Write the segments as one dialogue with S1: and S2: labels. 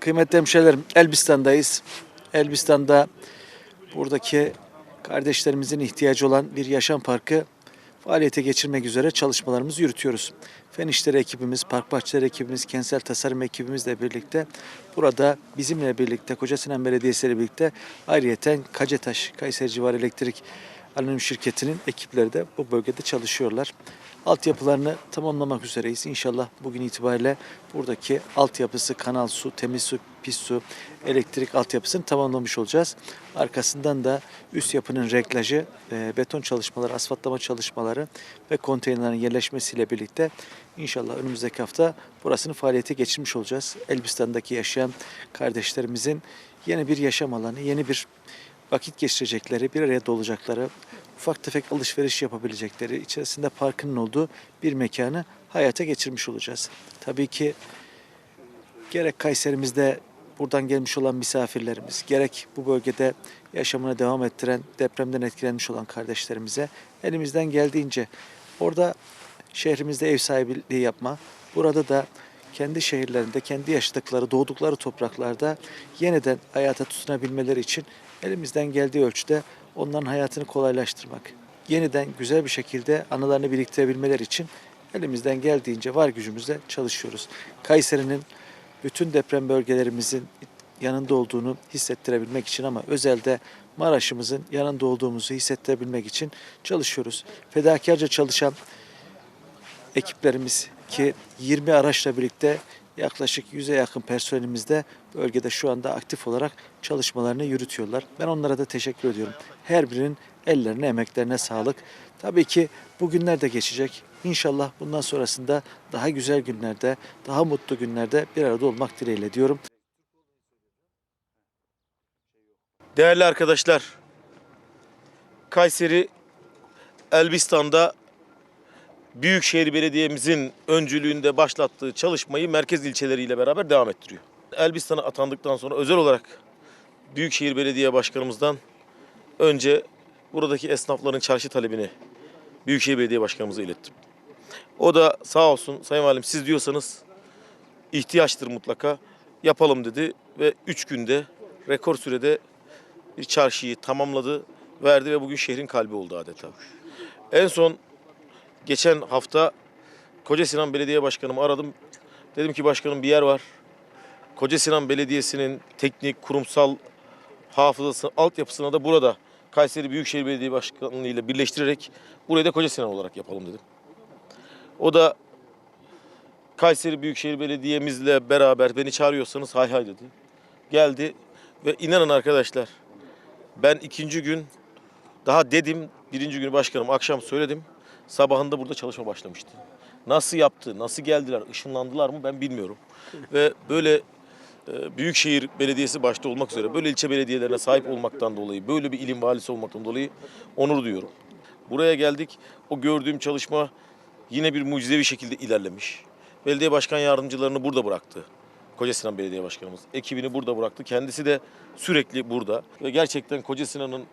S1: Kıymetli hemşehrilerim, Elbistan'dayız. Elbistan'da buradaki kardeşlerimizin ihtiyacı olan bir yaşam parkı faaliyete geçirmek üzere çalışmalarımızı yürütüyoruz. Fen İşleri ekibimiz, Park Bahçeleri ekibimiz, Kentsel Tasarım ekibimizle birlikte burada bizimle birlikte Kocasinan Belediyesi ile birlikte ayrıyeten Kacetaş, Kayseri Civarı Elektrik Anonim Şirketi'nin ekipleri de bu bölgede çalışıyorlar. Altyapılarını tamamlamak üzereyiz. İnşallah bugün itibariyle buradaki altyapısı, kanal su, temiz su, pis su, elektrik altyapısını tamamlamış olacağız. Arkasından da üst yapının reglajı, e, beton çalışmaları, asfaltlama çalışmaları ve konteynerlerin yerleşmesiyle birlikte inşallah önümüzdeki hafta burasını faaliyete geçirmiş olacağız. Elbistan'daki yaşayan kardeşlerimizin yeni bir yaşam alanı, yeni bir vakit geçirecekleri, bir araya dolacakları, ufak tefek alışveriş yapabilecekleri, içerisinde parkının olduğu bir mekanı hayata geçirmiş olacağız. Tabii ki gerek Kayserimizde buradan gelmiş olan misafirlerimiz, gerek bu bölgede yaşamına devam ettiren, depremden etkilenmiş olan kardeşlerimize elimizden geldiğince orada şehrimizde ev sahipliği yapma, burada da kendi şehirlerinde, kendi yaşadıkları, doğdukları topraklarda yeniden hayata tutunabilmeleri için elimizden geldiği ölçüde onların hayatını kolaylaştırmak, yeniden güzel bir şekilde anılarını biriktirebilmeleri için elimizden geldiğince var gücümüzle çalışıyoruz. Kayseri'nin bütün deprem bölgelerimizin yanında olduğunu hissettirebilmek için ama özelde Maraş'ımızın yanında olduğumuzu hissettirebilmek için çalışıyoruz. Fedakarca çalışan ekiplerimiz ki 20 araçla birlikte yaklaşık 100'e yakın personelimiz de bölgede şu anda aktif olarak çalışmalarını yürütüyorlar. Ben onlara da teşekkür ediyorum. Her birinin ellerine, emeklerine sağlık. Tabii ki bu günler de geçecek. İnşallah bundan sonrasında daha güzel günlerde, daha mutlu günlerde bir arada olmak dileğiyle diyorum.
S2: Değerli arkadaşlar, Kayseri Elbistan'da Büyükşehir Belediye'mizin öncülüğünde başlattığı çalışmayı merkez ilçeleriyle beraber devam ettiriyor. Elbistan'a atandıktan sonra özel olarak Büyükşehir Belediye Başkanımızdan önce buradaki esnafların çarşı talebini Büyükşehir Belediye Başkanımıza ilettim. O da sağ olsun Sayın Valim siz diyorsanız ihtiyaçtır mutlaka yapalım dedi ve 3 günde rekor sürede bir çarşıyı tamamladı, verdi ve bugün şehrin kalbi oldu adeta. En son geçen hafta Koca Sinan Belediye Başkanımı aradım. Dedim ki başkanım bir yer var. Koca Sinan Belediyesi'nin teknik, kurumsal hafızası, altyapısına da burada Kayseri Büyükşehir Belediye Başkanlığı ile birleştirerek burayı da Koca Sinan olarak yapalım dedim. O da Kayseri Büyükşehir Belediye'mizle beraber beni çağırıyorsanız hay hay dedi. Geldi ve inanın arkadaşlar ben ikinci gün daha dedim birinci günü başkanım akşam söyledim. Sabahında burada çalışma başlamıştı. Nasıl yaptı, nasıl geldiler, ışınlandılar mı ben bilmiyorum. ve böyle e, Büyükşehir Belediyesi başta olmak üzere böyle ilçe belediyelerine sahip olmaktan dolayı, böyle bir ilim valisi olmaktan dolayı onur duyuyorum. Buraya geldik. O gördüğüm çalışma yine bir mucizevi şekilde ilerlemiş. Belediye başkan yardımcılarını burada bıraktı. Koca Sinan Belediye Başkanımız. Ekibini burada bıraktı. Kendisi de sürekli burada. Ve gerçekten Koca Sinan'ın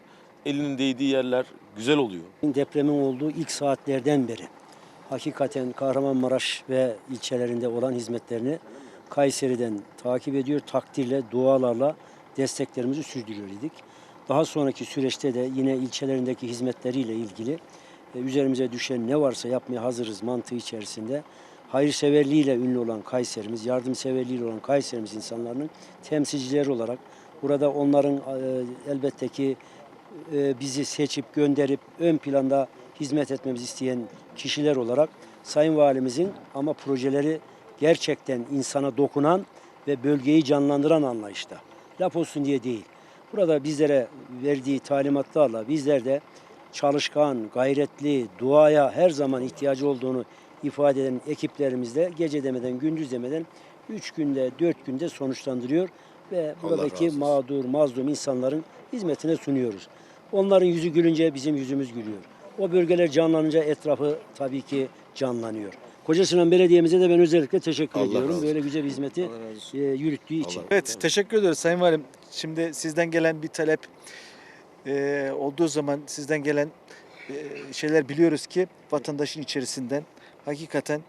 S2: elinin değdiği yerler güzel oluyor.
S3: Depremin olduğu ilk saatlerden beri hakikaten Kahramanmaraş ve ilçelerinde olan hizmetlerini Kayseri'den takip ediyor, takdirle, dualarla desteklerimizi sürdürüyor idik. Daha sonraki süreçte de yine ilçelerindeki hizmetleriyle ilgili e, üzerimize düşen ne varsa yapmaya hazırız mantığı içerisinde. Hayırseverliğiyle ünlü olan Kayserimiz, yardımseverliğiyle olan Kayserimiz insanların temsilcileri olarak burada onların e, elbette ki e, bizi seçip gönderip ön planda hizmet etmemizi isteyen kişiler olarak Sayın Valimizin ama projeleri gerçekten insana dokunan ve bölgeyi canlandıran anlayışta. Laf olsun diye değil. Burada bizlere verdiği talimatlarla bizler de çalışkan, gayretli, duaya her zaman ihtiyacı olduğunu ifade eden ekiplerimizle gece demeden, gündüz demeden 3 günde, 4 günde sonuçlandırıyor ve buradaki mağdur, mazlum insanların hizmetine sunuyoruz. Onların yüzü gülünce bizim yüzümüz gülüyor. O bölgeler canlanınca etrafı tabii ki canlanıyor. Kocasinan Belediye'mize de ben özellikle teşekkür
S2: Allah
S3: ediyorum. Böyle güzel bir hizmeti e, yürüttüğü için.
S1: Evet, teşekkür ediyoruz Sayın Valim. Şimdi sizden gelen bir talep e, olduğu zaman sizden gelen e, şeyler biliyoruz ki vatandaşın içerisinden hakikaten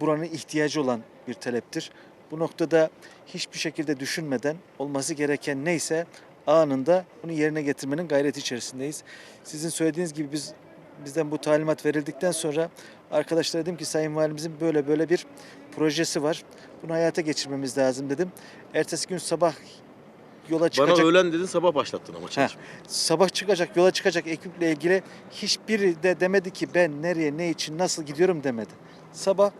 S1: buranın ihtiyacı olan bir taleptir. Bu noktada hiçbir şekilde düşünmeden olması gereken neyse anında bunu yerine getirmenin gayreti içerisindeyiz. Sizin söylediğiniz gibi biz bizden bu talimat verildikten sonra arkadaşlara dedim ki Sayın Valimizin böyle böyle bir projesi var. Bunu hayata geçirmemiz lazım dedim. Ertesi gün sabah yola çıkacak
S2: Bana öğlen dedin sabah başlattın ama çalışmayı.
S1: sabah çıkacak, yola çıkacak ekiple ilgili hiçbiri de demedi ki ben nereye, ne için, nasıl gidiyorum demedi. Sabah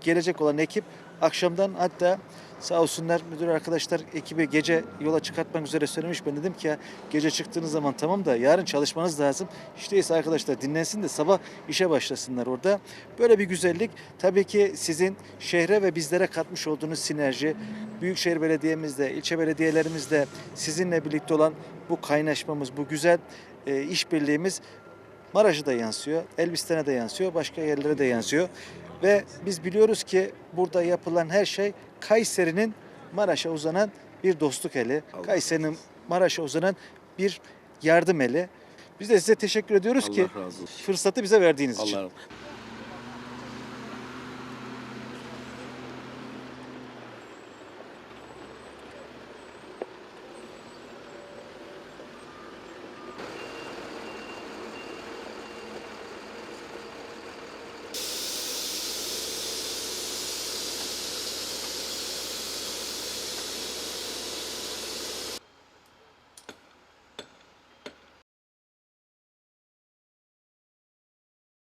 S1: gelecek olan ekip akşamdan hatta sağ olsunlar müdür arkadaşlar ekibi gece yola çıkartmak üzere söylemiş. Ben dedim ki ya gece çıktığınız zaman tamam da yarın çalışmanız lazım. Değilse arkadaşlar dinlensin de sabah işe başlasınlar orada. Böyle bir güzellik tabii ki sizin şehre ve bizlere katmış olduğunuz sinerji, Büyükşehir Belediye'mizde, ilçe belediyelerimizde sizinle birlikte olan bu kaynaşmamız, bu güzel e, işbirliğimiz Maraş'a da yansıyor, Elbistan'a da yansıyor, başka yerlere de yansıyor. Ve biz biliyoruz ki burada yapılan her şey Kayseri'nin Maraş'a uzanan bir dostluk eli.
S2: Allah
S1: Kayseri'nin Maraş'a uzanan bir yardım eli. Biz de size teşekkür ediyoruz ki
S2: Allah olsun.
S1: fırsatı bize verdiğiniz için.
S2: Allah razı olsun.